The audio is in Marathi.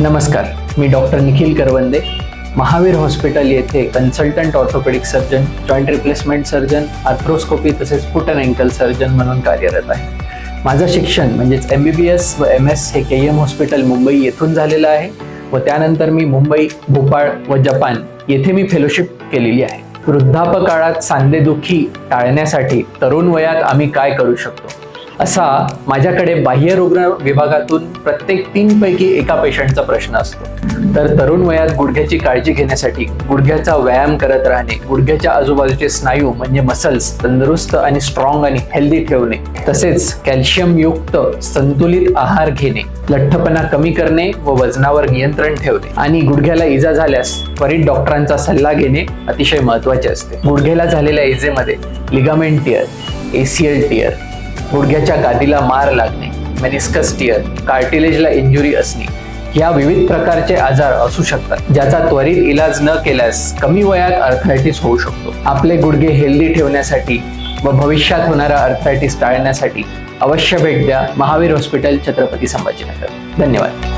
नमस्कार मी डॉक्टर निखिल करवंदे महावीर हॉस्पिटल येथे consultant orthopaedic surgeon joint replacement surgeon arthroscopy तसेच फुट अँड अँकल सर्जन म्हणून कार्यरत आहे. माझं शिक्षण म्हणजेच एम बी बी एस व एम एस हे के एम हॉस्पिटल मुंबई येथून झालेलं आहे व त्यानंतर मी मुंबई भोपाळ व जपान येथे मी फेलोशिप केलेली आहे. वृद्धापकाळात सांधेदुखी टाळण्यासाठी तरुण वयात आम्ही काय करू शकतो? असा माझ्याकडे बाह्य रुग्ण विभागातून प्रत्येक तीनपैकी एका पेशंटचा प्रश्न असतो. तर तरुण वयात गुडघ्याची काळजी घेण्यासाठी गुडघ्याचा व्यायाम करत राहणे गुडघ्याच्या आजूबाजूचे स्नायू म्हणजे मसल्स तंदुरुस्त आणि स्ट्रॉंग आणि हेल्दी ठेवणे तसेच कॅल्शियमयुक्त संतुलित आहार घेणे लठ्ठपणा कमी करणे व वजनावर नियंत्रण ठेवणे आणि गुडघ्याला इजा झाल्यास त्वरित डॉक्टरांचा सल्ला घेणे अतिशय महत्त्वाचे असते. गुडघ्याला झालेल्या इजेमध्ये लिगामेंट टिअर एसीएल टिअर गुडघ्याच्या गादीला मार लागणे मेनिस्कस टिअर कार्टिलेजला इंजुरी असणे या विविध प्रकारचे आजार असू शकतात ज्याचा त्वरित इलाज न केल्यास कमी वयात अर्थरायटिस होऊ शकतो. आपले गुडघे हेल्दी ठेवण्यासाठी व भविष्यात होणारा अर्थरायटिस टाळण्यासाठी अवश्य भेट द्या महावीर हॉस्पिटल छत्रपती संभाजीनगर. धन्यवाद.